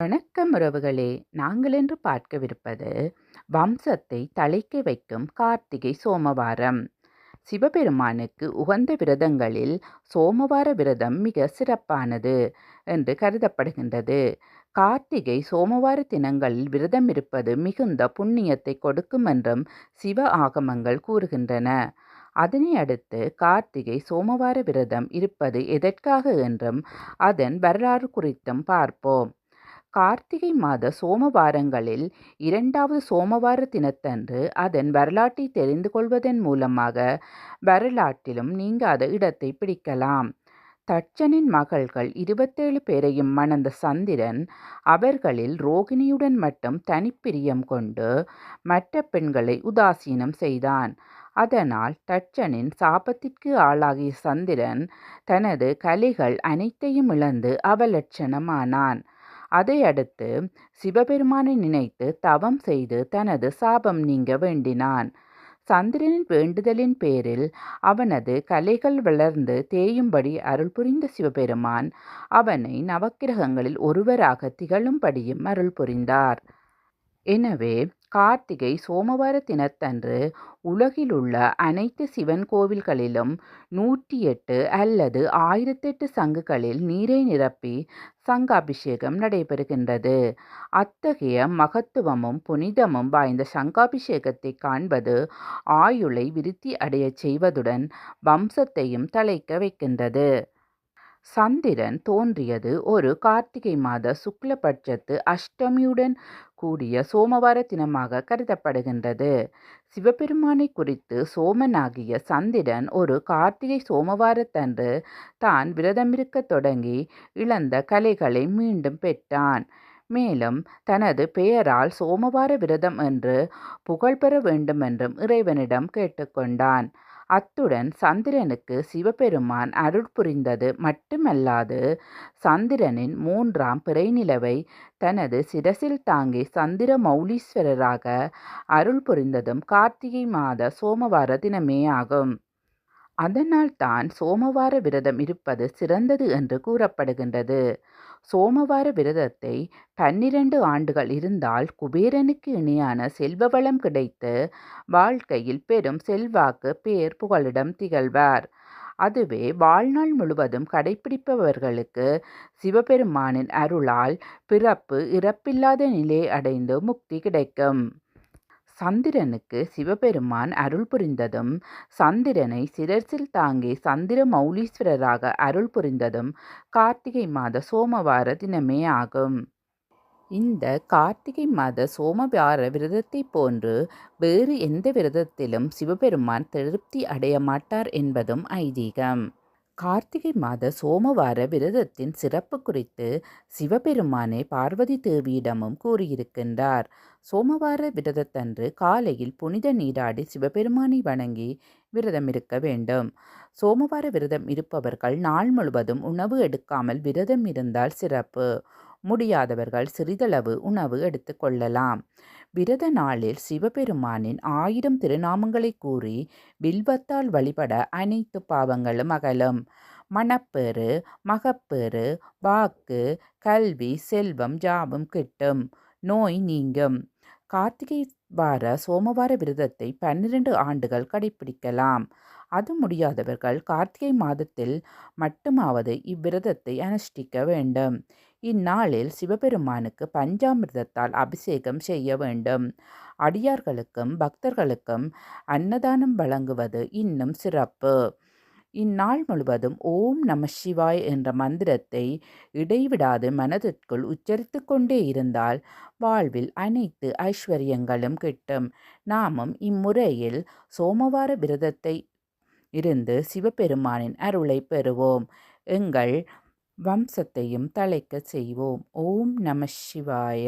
வணக்கம் உறவுகளே. நாங்கள் என்று பார்க்கவிருப்பது வம்சத்தை தழைக்க வைக்கும் கார்த்திகை சோமவாரம். சிவபெருமானுக்கு உகந்த விரதங்களில் சோமவார விரதம் மிக சிறப்பானது என்று கருதப்படுகின்றது. கார்த்திகை சோமவார தினங்களில் விரதம் இருப்பது மிகுந்த புண்ணியத்தை கொடுக்கும் என்றும் சிவ ஆகமங்கள் கூறுகின்றன. அதனை அடுத்து கார்த்திகை சோமவார விரதம் இருப்பது எதற்காக என்றும் அதன் வரலாறு குறித்தும் பார்ப்போம். கார்த்திகை மாத சோமவாரங்களில் இரண்டாவது சோமவார தினத்தன்று அதன் வரலாற்றை தெரிந்து கொள்வதன் மூலமாக வரலாற்றிலும் நீங்காத இடத்தை பிடிக்கலாம். தட்சனின் மகள்கள் இருபத்தேழு பேரையும் மணந்த சந்திரன் அவர்களில் ரோகிணியுடன் மட்டும் தனிப்பிரியம் கொண்டு மற்ற பெண்களை உதாசீனம் செய்தான். அதனால் தட்சனின் சாபத்திற்கு ஆளாகிய சந்திரன் தனது கலைகள் அனைத்தையும் இழந்து அவலட்சணமானான். அதையடுத்து சிவபெருமானை நினைத்து தவம் செய்து தனது சாபம் நீங்க வேண்டினான். சந்திரனின் வேண்டுதலின் பேரில் அவனது கலைகள் வளர்ந்து தேயும்படி அருள் புரிந்த சிவபெருமான் அவனை நவக்கிரகங்களில் ஒருவராக திகழும்படியும் அருள் புரிந்தார். எனவே கார்த்திகை சோமவார தினத்தன்று உலகிலுள்ள அனைத்து சிவன் கோவில்களிலும் நூற்றி எட்டு அல்லது ஆயிரத்தெட்டு சங்குகளில் நீரை நிரப்பி சங்காபிஷேகம் நடைபெறுகின்றது. அத்தகைய மகத்துவமும் புனிதமும் வாய்ந்த சங்காபிஷேகத்தை காண்பது ஆயுளை விருத்தி அடையச் செய்வதுடன் வம்சத்தையும் தலைக்க வைக்கின்றது. சந்திரன் தோன்றியது ஒரு கார்த்திகை மாத சுக்லபட்சத்து அஷ்டமியுடன் கூடிய சோமவார தினமாக கருதப்படுகின்றது. சிவபெருமானை குறித்து சோமனாகிய சந்திரன் ஒரு கார்த்திகை சோமவாரத்தன்று தான் விரதமிருக்க தொடங்கி இழந்த கலைகளை மீண்டும் பெற்றான். மேலும் தனது பெயரால் சோமவார விரதம் என்று புகழ்பெற வேண்டுமென்றும் இறைவனிடம் கேட்டுக்கொண்டான். அத்துடன் சந்திரனுக்கு சிவபெருமான் அருள் புரிந்தது. மட்டுமல்லாது சந்திரனின் மூன்றாம் பிறைநிலவை தனது சிரசில் தாங்கி சந்திர மௌலீஸ்வரராக அருள் புரிந்ததும் கார்த்திகை மாத சோமவார தினமே ஆகும் அதனால் தான் சோமவார விரதம் இருப்பது சிறந்தது என்று கூறப்படுகின்றது. சோமவார விரதத்தை பன்னிரண்டு ஆண்டுகள் இருந்தால் குபேரனுக்கு இணையான செல்வ வளம் கிடைத்து வாழ்க்கையில் பெரும் செல்வாக்கு பேர் புகழிடம் திகழ்வார். அதுவே வாழ்நாள் முழுவதும் கடைபிடிப்பவர்களுக்கு சிவபெருமானின் அருளால் பிறப்பு இறப்பில்லாத நிலை அடைந்து முக்தி கிடைக்கும். சந்திரனுக்கு சிவபெருமான் அருள் புரிந்ததும் சந்திரனை சிரசில் தாங்கி சந்திர மௌலீஸ்வரராக அருள் புரிந்ததும் கார்த்திகை மாத சோமவார தினமே ஆகும். இந்த கார்த்திகை மாத சோமவார விரதத்தை போன்று வேறு எந்த விரதத்திலும் சிவபெருமான் திருப்தி அடைய மாட்டார் என்பதும் ஐதீகம். கார்த்திகை மாத சோமவார விரதத்தின் சிறப்பு குறித்து சிவபெருமானே பார்வதி தேவியிடமும் கூறியிருக்கின்றார். சோமவார விரதத்தன்று காலையில் புனித நீராடி சிவபெருமானை வணங்கி விரதம் இருக்க வேண்டும். சோமவார விரதம் இருப்பவர்கள் நாள் முழுவதும் உணவு எடுக்காமல் விரதம் இருந்தால் சிறப்பு. முடியாதவர்கள் சிறிதளவு உணவு எடுத்துக்கொள்ளலாம் விரத நாளில் சிவபெருமானின் ஆயிரம் திருநாமங்களை கூறி வில்வத்தால் வழிபட அனைத்து பாவங்களும் அகலும். மணப்பேறு மகப்பேறு வாக்கு கல்வி செல்வம் ஜாபம் கிட்டும். நோய் நீங்கும். கார்த்திகை வார சோமவார விரதத்தை பன்னிரண்டு ஆண்டுகள் கடைபிடிக்கலாம் அது முடியாதவர்கள் கார்த்திகை மாதத்தில் மட்டுமாவது இவ்விரதத்தை அனுஷ்டிக்க வேண்டும். இந்நாளில் சிவபெருமானுக்கு பஞ்சாமிர்தத்தால் அபிஷேகம் செய்ய வேண்டும். அடியார்களுக்கும் பக்தர்களுக்கும் அன்னதானம் வழங்குவது இன்னும் சிறப்பு. இந்நாள் முழுவதும் ஓம் நம சிவாய் என்ற மந்திரத்தை இடைவிடாது மனதிற்குள் உச்சரித்து கொண்டே இருந்தால் வாழ்வில் அனைத்து ஐஸ்வர்யங்களும் கிட்டும். நாமும் இம்முறையில் சோமவார விரதத்தை இருந்து சிவபெருமானின் அருளை பெறுவோம். எங்கள் வம்சத்தையும் தழைக்கச் செய்வோம். ஓம் நம சிவாய.